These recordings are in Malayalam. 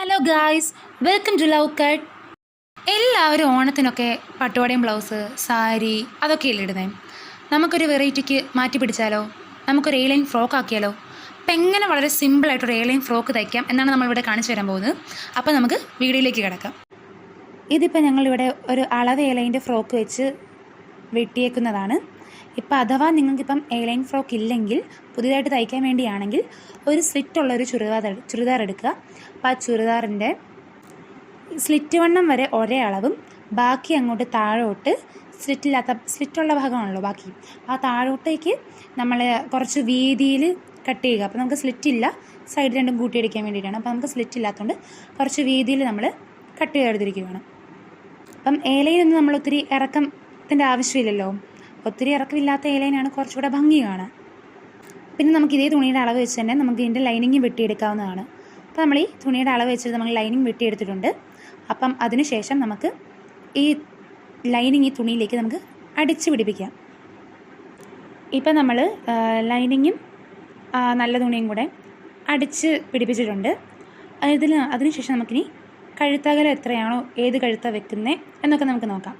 Hello guys welcome to love cut എല്ലാവരും ഓണത്തിനൊക്കെ പട്ടുപാടയും ബ്ലൗസ് സാരി അതൊക്കെയല്ലേ ഇടുന്നത് നമുക്കൊരു വെറൈറ്റിക്ക് മാറ്റി പിടിച്ചാലോ? നമുക്കൊരു എയർലൈൻ ഫ്രോക്ക് ആക്കിയാലോ? അപ്പം എങ്ങനെ വളരെ സിമ്പിളായിട്ടൊരു എയർലൈൻ ഫ്രോക്ക് തയ്ക്കാം എന്നാണ് നമ്മളിവിടെ കാണിച്ചു തരാൻ പോകുന്നത്. അപ്പോൾ നമുക്ക് വീഡിയോയിലേക്ക് കിടക്കാം. ഇതിപ്പോൾ ഞങ്ങളിവിടെ ഒരു അളവ് എയർലൈന്റെ ഫ്രോക്ക് വെച്ച് വെട്ടിയേക്കുന്നതാണ്. ഇപ്പം അഥവാ നിങ്ങൾക്കിപ്പം എയർലൈൻ ഫ്രോക്ക് ഇല്ലെങ്കിൽ പുതിയതായിട്ട് തയ്ക്കാൻ വേണ്ടിയാണെങ്കിൽ ഒരു സ്ലിറ്റുള്ള ഒരു ചുരിദാർ ചുരിദാർ എടുക്കുക. അപ്പോൾ ആ ചുരിദാറിന്റെ സ്ലിറ്റ് വണ്ണം വരെ ഒരേ അളവും ബാക്കി അങ്ങോട്ട് താഴോട്ട് സ്ലിറ്റില്ലാത്ത സ്ലിറ്റുള്ള ഭാഗമാണല്ലോ ബാക്കി. ആ താഴോട്ടേക്ക് നമ്മൾ കുറച്ച് വീതിയിൽ കട്ട് ചെയ്യുക. അപ്പോൾ നമുക്ക് സ്ലിറ്റ് ഇല്ല സൈഡ് രണ്ടും കൂട്ടിയടിക്കാൻ വേണ്ടിയിട്ടാണ്. അപ്പോൾ നമുക്ക് സ്ലിറ്റ് ഇല്ലാത്തതുകൊണ്ട് കുറച്ച് വീതിയിൽ നമ്മൾ കട്ട് ചെയ്തെടുത്തിരിക്കുകയാണ്. അപ്പം ഏലയിലൊന്നും നമ്മൾ ഒത്തിരി ഇറക്കത്തിന്റെ ആവശ്യമില്ലല്ലോ. ഒത്തിരി ഇറക്കമില്ലാത്ത ഏലയിനാണ് കുറച്ചുകൂടെ ഭംഗി കാണാൻ. പിന്നെ നമുക്ക് ഇതേ തുണിയുടെ അളവ് വെച്ച് തന്നെ നമുക്ക് ഇതിന്റെ ലൈനിങ് വെട്ടിയെടുക്കാവുന്നതാണ്. അപ്പോൾ നമ്മൾ ഈ തുണിയുടെ അളവ് വെച്ചിട്ട് നമ്മൾ ലൈനിങ് വെട്ടിയെടുത്തിട്ടുണ്ട്. അപ്പം അതിനുശേഷം നമുക്ക് ഈ ലൈനിങ് ഈ തുണിയിലേക്ക് നമുക്ക് അടിച്ച് പിടിപ്പിക്കാം. ഇപ്പം നമ്മൾ ലൈനിങ്ങും നല്ല തുണിയും കൂടെ അടിച്ച് പിടിപ്പിച്ചിട്ടുണ്ട്. ഇതിൽ അതിനുശേഷം നമുക്കിനി കഴുത്തകലം എത്രയാണോ ഏത് കഴുത്ത വെക്കുന്നത് എന്നൊക്കെ നമുക്ക് നോക്കാം.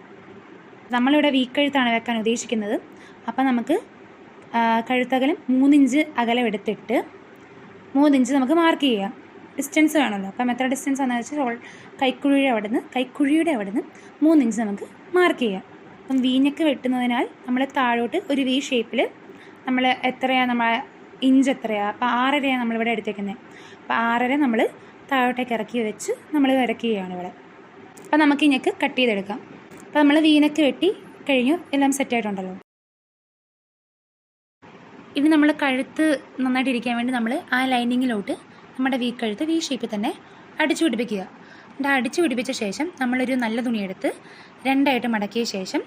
നമ്മളിവിടെ വീക്കഴുത്താണ് വെക്കാൻ ഉദ്ദേശിക്കുന്നത്. അപ്പം നമുക്ക് കഴുത്തകലം മൂന്നിഞ്ച് അകലം എടുത്തിട്ട് മൂന്നിഞ്ച് നമുക്ക് മാർക്ക് ചെയ്യാം. ഡിസ്റ്റൻസ് വേണമല്ലോ. അപ്പം എത്ര ഡിസ്റ്റൻസ് ആണെന്ന് വെച്ചാൽ കൈക്കുഴിയുടെ അവിടെ നിന്ന് കൈക്കുഴിയുടെ അവിടെ നിന്ന് മൂന്നിഞ്ച് നമുക്ക് മാർക്ക് ചെയ്യാം. അപ്പം വീഞ്ഞൊക്കെ വെട്ടുന്നതിനാൽ നമ്മൾ താഴോട്ട് ഒരു വി ഷേപ്പിൽ നമ്മൾ എത്രയാണ് നമ്മൾ ഇഞ്ച് എത്രയാണ് അപ്പം ആറരയാണ് നമ്മളിവിടെ എടുത്തേക്കുന്നത് അപ്പോൾ ആറര നമ്മൾ താഴോട്ടേക്ക് ഇറക്കി വെച്ച് നമ്മൾ വരയ്ക്കുകയാണ് ഇവിടെ. അപ്പം നമുക്ക് ഇഞ്ഞക്ക് കട്ട് ചെയ്തെടുക്കാം. അപ്പം നമ്മൾ വീനക്ക് വെട്ടി കഴിഞ്ഞു എല്ലാം സെറ്റായിട്ടുണ്ടല്ലോ ഇനി നമ്മൾ കഴുത്ത് നന്നായിട്ട് ഇരിക്കാൻ വേണ്ടി നമ്മൾ ആ ലൈനിങ്ങിലോട്ട് നമ്മുടെ വീ കഴുത്ത് വീ ഷേപ്പിൽ തന്നെ അടിച്ചു പിടിപ്പിക്കുക. എന്നിട്ട് അടിച്ചു പിടിപ്പിച്ച ശേഷം നമ്മളൊരു നല്ല തുണിയെടുത്ത് രണ്ടായിട്ട് മടക്കിയ ശേഷം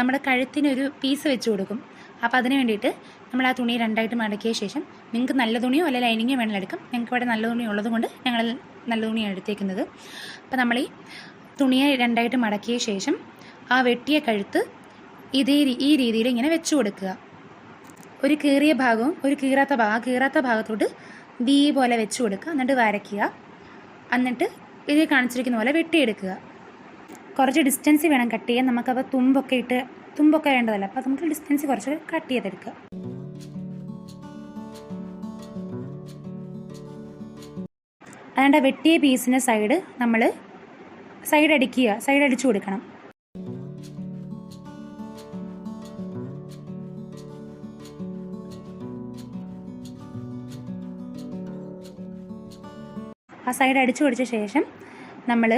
നമ്മുടെ കഴുത്തിനൊരു പീസ് വെച്ച് കൊടുക്കും. അപ്പോൾ അതിന് വേണ്ടിയിട്ട് നമ്മൾ ആ തുണി രണ്ടായിട്ട് മടക്കിയ ശേഷം നിങ്ങൾക്ക് നല്ല തുണിയോ അല്ലെ ലൈനിങ്ങോ വേണമെങ്കിൽ എടുക്കാം. ഞങ്ങൾക്ക് ഇവിടെ നല്ല തുണി ഉള്ളത് കൊണ്ട് ഞങ്ങൾ നല്ല തുണിയാണ് എടുത്തേക്കുന്നത്. അപ്പോൾ നമ്മൾ ഈ തുണിയെ രണ്ടായിട്ട് മടക്കിയ ശേഷം ആ വെട്ടിയ കഴുത്ത് ഇതേ ഈ രീതിയിൽ ഇങ്ങനെ വെച്ചു കൊടുക്കുക. ഒരു കീറിയ ഭാഗവും ഒരു കീറാത്ത ഭാഗം ആ കീറാത്ത ഭാഗത്തോട്ട് ബി പോലെ വെച്ചു കൊടുക്കുക. എന്നിട്ട് വരയ്ക്കുക. എന്നിട്ട് ഇത് കാണിച്ചിരിക്കുന്ന പോലെ വെട്ടിയെടുക്കുക. കുറച്ച് ഡിസ്റ്റൻസ് വേണം കട്ട് ചെയ്യാൻ. നമുക്കപ്പോൾ തുമ്പൊക്കെ ഇട്ട് തുമ്പൊക്കെ വേണ്ടതല്ല. അപ്പോൾ നമുക്ക് ഡിസ്റ്റൻസ് കുറച്ച് കട്ട് ചെയ്തെടുക്കുക. അതുകൊണ്ട് വെട്ടിയ പീസിന്റെ സൈഡ് നമ്മൾ സൈഡ് അടിക്കുക സൈഡ് അടിച്ചു കൊടുക്കണം. ആ സൈഡ് അടിച്ചു കൊടുത്ത ശേഷം നമ്മൾ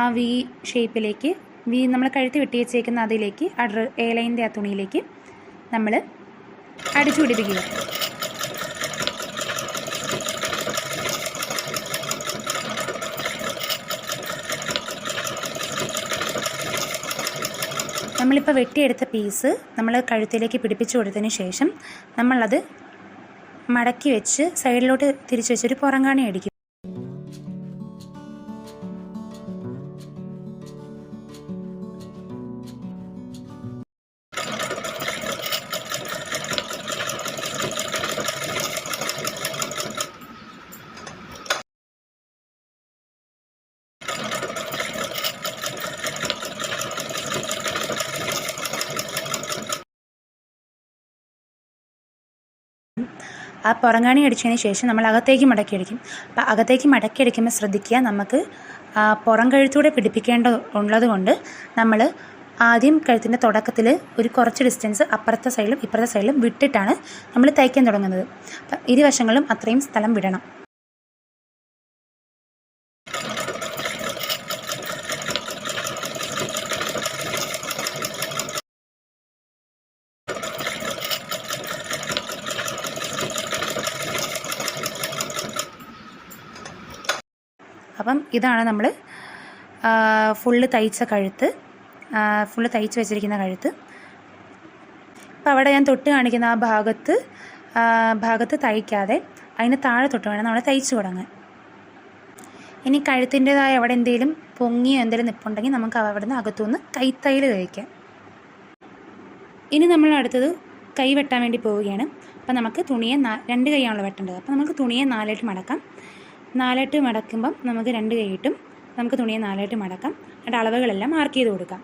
ആ വി ഷേപ്പിലേക്ക് വി നമ്മൾ കഴുത്തി വെട്ടി വെച്ചേക്കുന്ന അതിലേക്ക് അഡ്ര ഡ്ര എ ലൈന്റെ ആ തുണിയിലേക്ക് നമ്മൾ അടിച്ചു പിടിപ്പിക്കുക. നമ്മളിപ്പോൾ വെട്ടിയെടുത്ത പീസ് നമ്മൾ കഴുത്തിലേക്ക് പിടിപ്പിച്ചു കൊടുത്തതിന് ശേഷം നമ്മളത് മടക്കി വെച്ച് സൈഡിലോട്ട് തിരിച്ചു വെച്ചൊരു പുറങ്കാണി അടിക്കും. ആ പുറങ്ങാണി അടിച്ചതിന് ശേഷം നമ്മൾ അകത്തേക്ക് മടക്കി അടിക്കും. അപ്പം അകത്തേക്ക് മടക്കി അടിക്കുമ്പോൾ ശ്രദ്ധിക്കുക നമുക്ക് പുറം കഴുത്തൂടെ പിടിപ്പിക്കേണ്ട ഉള്ളത് കൊണ്ട് നമ്മൾ ആദ്യം കഴുത്തിന്റെ തുടക്കത്തിൽ ഒരു കുറച്ച് ഡിസ്റ്റൻസ് അപ്പുറത്തെ സൈഡിലും ഇപ്പുറത്തെ സൈഡിലും വിട്ടിട്ടാണ് നമ്മൾ തയ്ക്കാൻ തുടങ്ങുന്നത്. അപ്പം ഇരുവശങ്ങളും അത്രയും സ്ഥലം വിടണം. അപ്പം ഇതാണ് നമ്മൾ ഫുള്ള് തയ്ച്ച കഴുത്ത്. ഫുള്ള് തയ്ച്ച് വെച്ചിരിക്കുന്ന കഴുത്ത്. അപ്പം അവിടെ ഞാൻ തൊട്ട് കാണിക്കുന്ന ആ ഭാഗത്ത് ഭാഗത്ത് തയ്ക്കാതെ അതിന് താഴെ തൊട്ട് വേണം നമ്മൾ തയ്ച്ചു തുടങ്ങാൻ. ഇനി കഴുത്തിന്റെതായ അവിടെ എന്തെങ്കിലും പൊങ്ങിയോ എന്തെങ്കിലും നിപ്പുണ്ടെങ്കിൽ നമുക്ക് അവിടെ നിന്ന് അകത്തുനിന്ന് കൈത്തൈൽ തയ്ക്കാം ഇനി നമ്മൾ അടുത്തത് കൈ വെട്ടാൻ വേണ്ടി പോവുകയാണ്. അപ്പം നമുക്ക് തുണിയെ രണ്ട് കൈയാണല്ലോ വെട്ടേണ്ടത്. അപ്പം നമുക്ക് തുണിയെ നാലായിട്ട് മടക്കാം. നാലായിട്ട് മടക്കുമ്പം നമുക്ക് രണ്ട് കൈ കിട്ടും. നമുക്ക് തുണിയെ നാലായിട്ട് മടക്കാം. എന്നിട്ട് അളവുകളെല്ലാം മാർക്ക് ചെയ്ത് കൊടുക്കാം.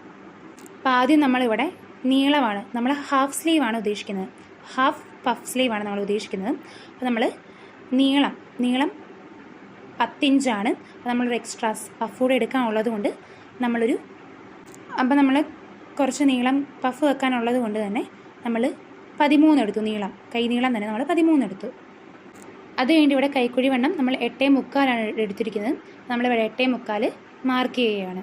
അപ്പോൾ ആദ്യം നമ്മളിവിടെ നീളമാണ് നമ്മൾ ഹാഫ് സ്ലീവ് ആണ് ഉദ്ദേശിക്കുന്നത്. ഹാഫ് പഫ് സ്ലീവ് ആണ് നമ്മൾ ഉദ്ദേശിക്കുന്നത്. അപ്പോൾ നമ്മൾ നീളം നീളം പത്തിഞ്ചാണ് അപ്പോൾ നമ്മളൊരു എക്സ്ട്രാ പഫ് കൂടെ എടുക്കാനുള്ളത് കൊണ്ട് നമ്മളൊരു അപ്പോൾ നമ്മൾ കുറച്ച് നീളം പഫ് വെക്കാനുള്ളത് കൊണ്ട് തന്നെ നമ്മൾ പതിമൂന്ന് എടുത്തു. നീളം കൈ നീളം തന്നെ നമ്മൾ പതിമൂന്ന് എടുത്തു. അത് കഴിഞ്ഞ് ഇവിടെ കൈക്കുഴി വണ്ണം നമ്മൾ എട്ടേ മുക്കാലാണ് എടുത്തിരിക്കുന്നത്. നമ്മളിവിടെ എട്ടേ മുക്കാൽ മാർക്ക് ചെയ്യുകയാണ്.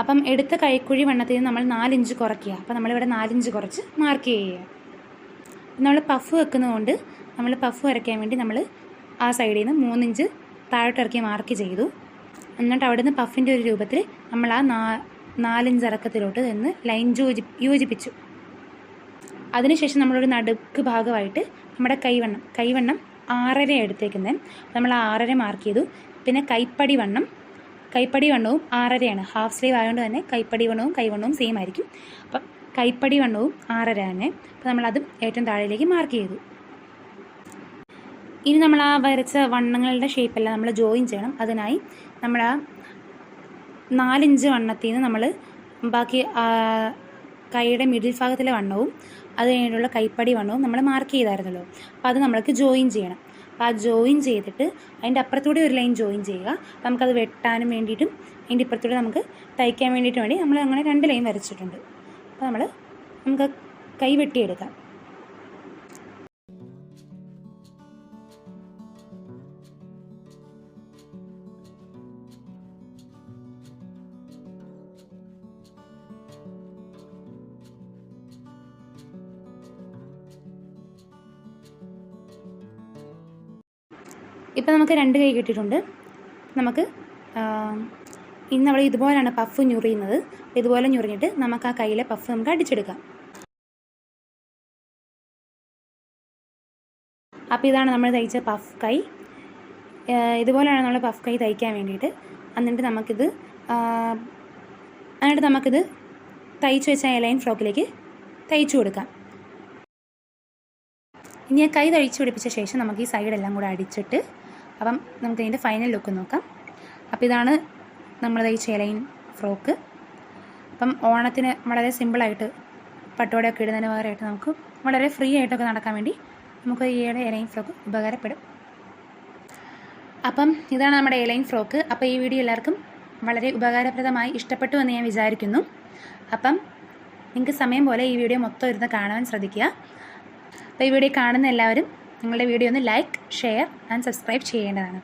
അപ്പം എടുത്ത കൈക്കുഴി വണ്ണത്തിൽ നിന്ന് നമ്മൾ നാലിഞ്ച് കുറയ്ക്കുക. അപ്പം നമ്മളിവിടെ നാലിഞ്ച് കുറച്ച് മാർക്ക് ചെയ്യുക. നമ്മൾ പഫ് വെക്കുന്നതുകൊണ്ട് നമ്മൾ പഫ് വരയ്ക്കാൻ വേണ്ടി നമ്മൾ ആ സൈഡിൽ നിന്ന് മൂന്നിഞ്ച് താഴോട്ടിറക്കി മാർക്ക് ചെയ്തു. എന്നിട്ട് അവിടെ നിന്ന് പഫിന്റെ ഒരു രൂപത്തിൽ നമ്മൾ ആ നാലിഞ്ച് ഇറക്കത്തിലോട്ട് നിന്ന് ലൈൻ യോജി യോജിപ്പിച്ചു. അതിനുശേഷം നമ്മളൊരു നടുക്ക് ഭാഗമായിട്ട് നമ്മുടെ കൈവണ്ണം കൈവണ്ണം ആറര എടുത്തേക്കുന്നത് നമ്മൾ ആറര മാർക്ക് ചെയ്തു. പിന്നെ കൈപ്പടി വണ്ണം. കൈപ്പടി വണ്ണവും ആറരയാണ്. ഹാഫ് സ്ലീവ് ആയതുകൊണ്ട് തന്നെ കൈപ്പടി വണ്ണവും കൈവണ്ണവും സെയിം ആയിരിക്കും. അപ്പം കൈപ്പടി വണ്ണവും ആറര തന്നെ അപ്പോൾ നമ്മളതും ഏറ്റവും താഴേലേക്ക് മാർക്ക് ചെയ്തു. ഇനി നമ്മൾ ആ വരച്ച വണ്ണങ്ങളുടെ ഷേപ്പെല്ലാം നമ്മൾ ജോയിൻ ചെയ്യണം. അതിനായി നമ്മൾ ആ നാലിഞ്ച് വണ്ണത്തിൽ നിന്ന് നമ്മൾ ബാക്കി കൈയുടെ മിഡിൽ ഭാഗത്തിലെ വണ്ണവും അത് കഴിഞ്ഞിട്ടുള്ള കൈപ്പടി വണ്ണവും നമ്മൾ മാർക്ക് ചെയ്തായിരുന്നല്ലോ. അപ്പോൾ അത് നമ്മൾക്ക് ജോയിൻ ചെയ്യണം. അപ്പോൾ ആ ജോയിൻ ചെയ്തിട്ട് അതിന്റെ അപ്പുറത്തൂടെ ഒരു ലൈൻ ജോയിൻ ചെയ്യുക. അപ്പോൾ നമുക്കത് വെട്ടാനും വേണ്ടിയിട്ടും അതിന്റെ ഇപ്പുറത്തൂടെ നമുക്ക് തയ്ക്കാൻ വേണ്ടിയിട്ട് വേണ്ടി നമ്മൾ അങ്ങനെ രണ്ട് ലൈൻ വരച്ചിട്ടുണ്ട്. അപ്പോൾ നമ്മൾ നമുക്ക് കൈ വെട്ടിയെടുക്കാം. ഇപ്പം നമുക്ക് രണ്ട് കൈ കിട്ടിയിട്ടുണ്ട്. നമുക്ക് ഇന്ന് നമ്മൾ ഇതുപോലെയാണ് പഫ് ഞുറിയുന്നത്. ഇതുപോലെ ഞുറിഞ്ഞിട്ട് നമുക്ക് ആ കയ്യിലെ പഫ് നമുക്ക് അടിച്ചെടുക്കാം. അപ്പോൾ ഇതാണ് നമ്മൾ തയ്ച്ച പഫ് കൈ. ഇതുപോലെയാണ് നമ്മൾ പഫ് കൈ തയ്ക്കാൻ വേണ്ടിയിട്ട്. എന്നിട്ട് നമുക്കിത് എന്നിട്ട് നമുക്കിത് തയ്ച്ചു വെച്ച എലൈൻ ഫ്രോക്കിലേക്ക് തയ്ച്ചു കൊടുക്കാം. ഇനി ആ കൈ തയ്ച്ചു പിടിപ്പിച്ച ശേഷം നമുക്ക് ഈ സൈഡെല്ലാം കൂടെ അടിച്ചിട്ട് അപ്പം നമുക്ക് ഇതിന്റെ ഫൈനൽ ലുക്ക് നോക്കാം. അപ്പോൾ ഇതാണ് നമ്മൾ ഈ ചേലൈൻ ഫ്രോക്ക് അപ്പം ഓണത്തിന് വളരെ സിമ്പിളായിട്ട് പട്ടുവടയൊക്കെ ഇടുന്നതിന് പകരമായിട്ട് നമുക്ക് വളരെ ഫ്രീ ആയിട്ടൊക്കെ നടക്കാൻ വേണ്ടി നമുക്ക് ഈ എലൈൻ ഫ്രോക്ക് ഉപകാരപ്പെടും. അപ്പം ഇതാണ് നമ്മുടെ എലൈൻ ഫ്രോക്ക് അപ്പോൾ ഈ വീഡിയോ എല്ലാവർക്കും വളരെ ഉപകാരപ്രദമായി ഇഷ്ടപ്പെട്ടു എന്ന് ഞാൻ വിചാരിക്കുന്നു. അപ്പം നിങ്ങൾക്ക് സമയം പോലെ ഈ വീഡിയോ മൊത്തം ഇരുന്ന് കാണാൻ ശ്രദ്ധിക്കുക. അപ്പോൾ ഈ വീഡിയോ കാണുന്ന എല്ലാവരും നിങ്ങളുടെ വീഡിയോ ഒന്ന് ലൈക്ക് ഷെയർ ആൻഡ് സബ്സ്ക്രൈബ് ചെയ്യേണ്ടതാണ്.